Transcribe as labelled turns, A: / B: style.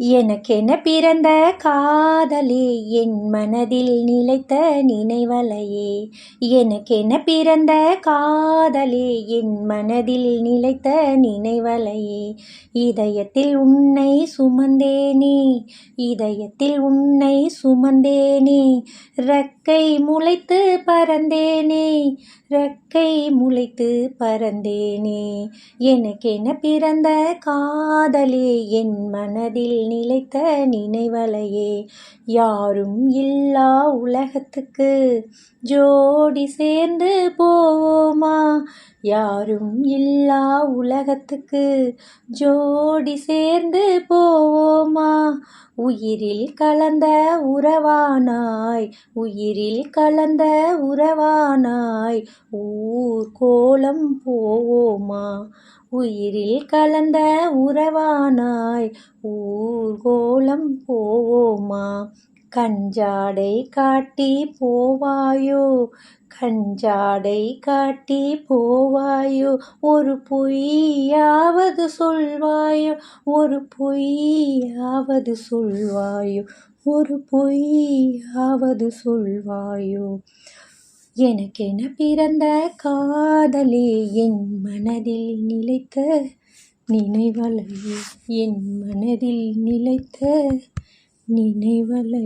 A: எனக்கென பிறந்த காதலே? என் மனதில் நிலைத்த நினைவலையே. எனக்கென பிறந்த காதலே? என் மனதில் நிலைத்த நினைவலையே. இதயத்தில் உன்னை சுமந்தேனே. இதயத்தில் உன்னை சுமந்தேனே. ரக்கை முளைத்து பறந்தேனே. ரக்கை முளைத்து பறந்தேனே. எனக்கென பிறந்த காதலே? என் மனதில் நிலைத்த நினைவலையே. யாரும் இல்லா உலகத்துக்கு. ஜோடி சேர்ந்து போவோமா? யாரும் இல்லா உலகத்துக்கு. ஜோடி சேர்ந்து போவோமா? உயிரில் கலந்த உறவானாய் உயிரில் கலந்த உறவானாய். ஊர் கோலம் போவோமா? உயிரில் கலந்த உறவானாய் ஊர் கோலம் போவோமா? கஞ்சாடை காட்டி போவாயோ? கஞ்சாடை காட்டி போவாயோ? ஒரு பொய்யாவது சொல்வாயோ? ஒரு பொய்யாவது சொல்வாயோ? ஒரு பொய்யாவது சொல்வாயோ? எனக்கென பிறந்த காதலே என் மனதில் நிலைத்த நினைவலையே என் மனதில் நிலைத்த. நினைவலை.